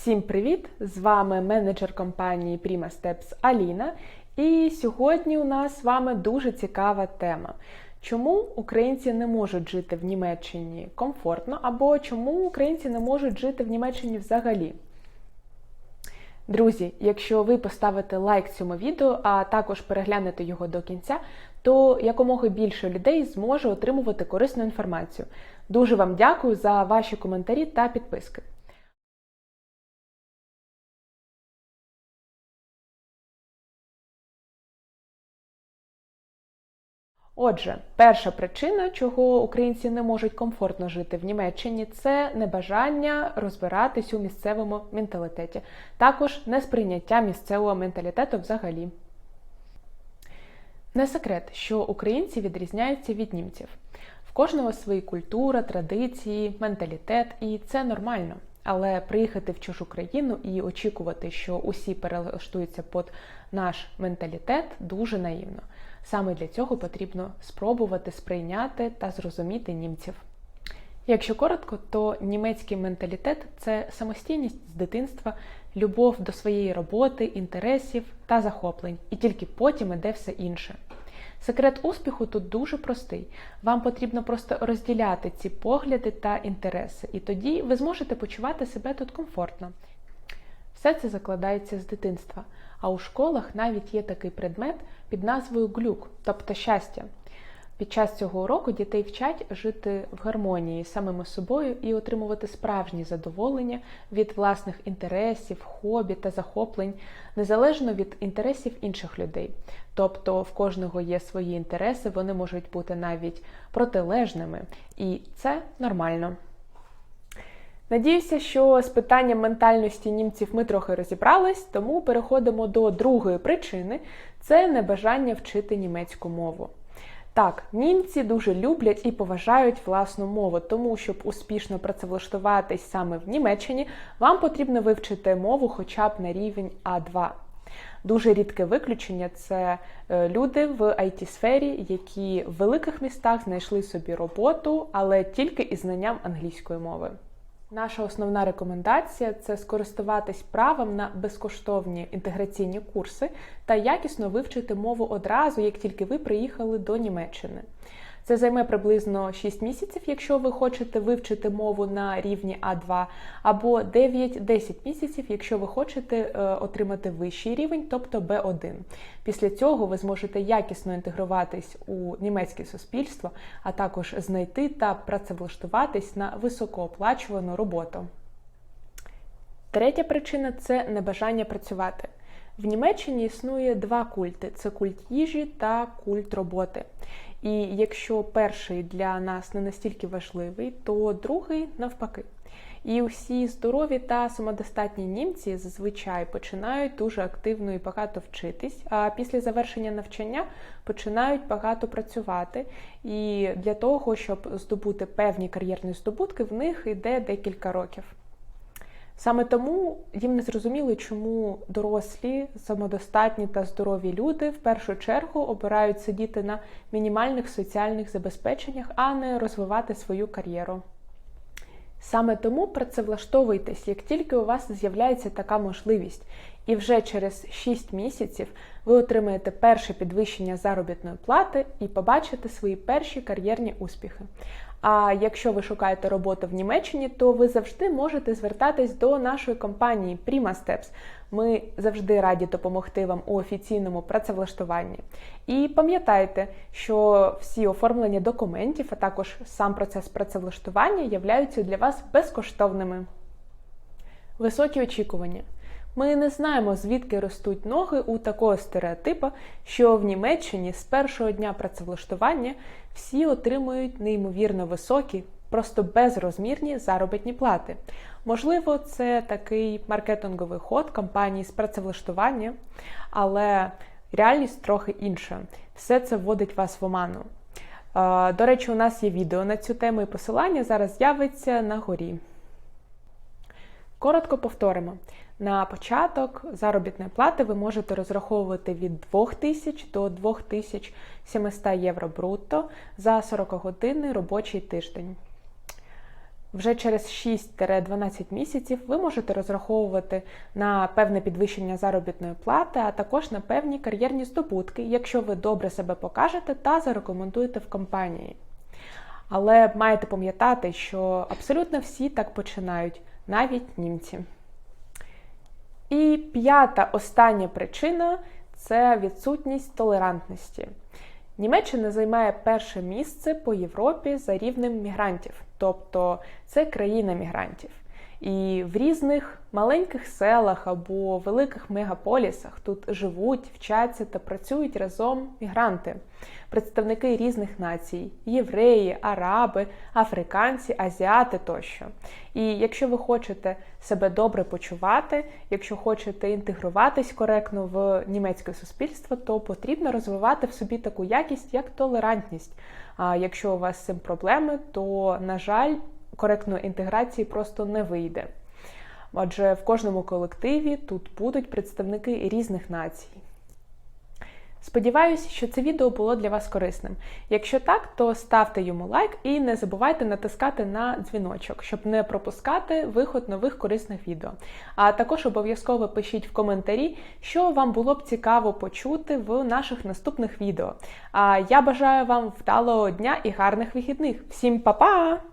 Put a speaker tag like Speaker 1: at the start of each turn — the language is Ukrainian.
Speaker 1: Всім привіт! З вами менеджер компанії Prima Steps Аліна. І сьогодні у нас з вами дуже цікава тема. Чому українці не можуть жити в Німеччині комфортно, або чому українці не можуть жити в Німеччині взагалі? Друзі, якщо ви поставите лайк цьому відео, а також переглянете його до кінця, то якомога більше людей зможе отримувати корисну інформацію. Дуже вам дякую за ваші коментарі та підписки. Отже, перша причина, чого українці не можуть комфортно жити в Німеччині, це небажання розбиратись у місцевому менталітеті, також несприйняття місцевого менталітету взагалі. Не секрет, що українці відрізняються від німців. В кожного свої культура, традиції, менталітет, і це нормально. Але приїхати в чужу країну і очікувати, що усі перелаштуються під наш менталітет, дуже наївно. Саме для цього потрібно спробувати сприйняти та зрозуміти німців. Якщо коротко, то німецький менталітет це самостійність з дитинства, любов до своєї роботи, інтересів та захоплень, і тільки потім іде все інше. Секрет успіху тут дуже простий. Вам потрібно просто розділяти ці погляди та інтереси, і тоді ви зможете почувати себе тут комфортно. Все це закладається з дитинства. А у школах навіть є такий предмет під назвою глюк, тобто щастя. Під час цього уроку дітей вчать жити в гармонії з самими собою і отримувати справжнє задоволення від власних інтересів, хобі та захоплень, незалежно від інтересів інших людей. Тобто в кожного є свої інтереси, вони можуть бути навіть протилежними, і це нормально. Надіюся, що з питанням ментальності німців ми трохи розібрались, тому переходимо до другої причини це небажання вчити німецьку мову. Так, німці дуже люблять і поважають власну мову, тому щоб успішно працевлаштуватись саме в Німеччині, вам потрібно вивчити мову хоча б на рівень А2. Дуже рідке виключення це е, люди в it сфері які в великих містах знайшли собі роботу, але тільки із знанням англійської мови. Наша основна рекомендація це скористуватись правом на безкоштовні інтеграційні курси та якісно вивчити мову одразу, як тільки ви приїхали до Німеччини. Це займе приблизно 6 місяців, якщо ви хочете вивчити мову на рівні А2, або 9-10 місяців, якщо ви хочете е, отримати вищий рівень, тобто Б1. Після цього ви зможете якісно інтегруватись у німецьке суспільство, а також знайти та працевлаштуватись на високооплачувану роботу. Третя причина це небажання працювати. В Німеччині існує два культи: це культ їжі та культ роботи. І якщо перший для нас не настільки важливий, то другий навпаки. І усі здорові та самодостатні німці зазвичай починають дуже активно і багато вчитись, а після завершення навчання починають багато працювати. І для того, щоб здобути певні кар'єрні здобутки, в них йде декілька років. Саме тому їм не зрозуміло, чому дорослі, самодостатні та здорові люди в першу чергу обирають сидіти на мінімальних соціальних забезпеченнях, а не розвивати свою кар'єру. Саме тому працевлаштовуйтесь, як тільки у вас з'являється така можливість, і вже через 6 місяців ви отримаєте перше підвищення заробітної плати і побачите свої перші кар'єрні успіхи. А якщо ви шукаєте роботу в Німеччині, то ви завжди можете звертатись до нашої компанії Prima Steps. Ми завжди раді допомогти вам у офіційному працевлаштуванні. І пам'ятайте, що всі оформлення документів, а також сам процес працевлаштування являються для вас безкоштовними. Високі очікування. Ми не знаємо, звідки ростуть ноги у такого стереотипа, що в Німеччині з першого дня працевлаштування всі отримують неймовірно високі, просто безрозмірні заробітні плати. Можливо, це такий маркетинговий ход компанії з працевлаштування, але реальність трохи інша. Все це вводить вас в оману. До речі, у нас є відео на цю тему і посилання зараз з'явиться на горі. Коротко повторимо. На початок заробітної плати ви можете розраховувати від 2000 до 2700 євро брутто за 40-годинний робочий тиждень. вже через 6-12 місяців ви можете розраховувати на певне підвищення заробітної плати, а також на певні кар'єрні здобутки, якщо ви добре себе покажете та зарекомендуєте в компанії. Але маєте пам'ятати, що абсолютно всі так починають, навіть німці. І п'ята остання причина це відсутність толерантності. Німеччина займає перше місце по Європі за рівнем мігрантів, тобто це країна мігрантів. І в різних маленьких селах або великих мегаполісах тут живуть, вчаться та працюють разом мігранти, представники різних націй: євреї, араби, африканці, азіати тощо. І якщо ви хочете себе добре почувати, якщо хочете інтегруватись коректно в німецьке суспільство, то потрібно розвивати в собі таку якість, як толерантність. А якщо у вас з цим проблеми, то на жаль коректної інтеграції просто не вийде. Адже в кожному колективі тут будуть представники різних націй. Сподіваюсь, що це відео було для вас корисним. Якщо так, то ставте йому лайк і не забувайте натискати на дзвіночок, щоб не пропускати виход нових корисних відео. А також обов'язково пишіть в коментарі, що вам було б цікаво почути в наших наступних відео. А я бажаю вам вдалого дня і гарних вихідних. Всім па-па!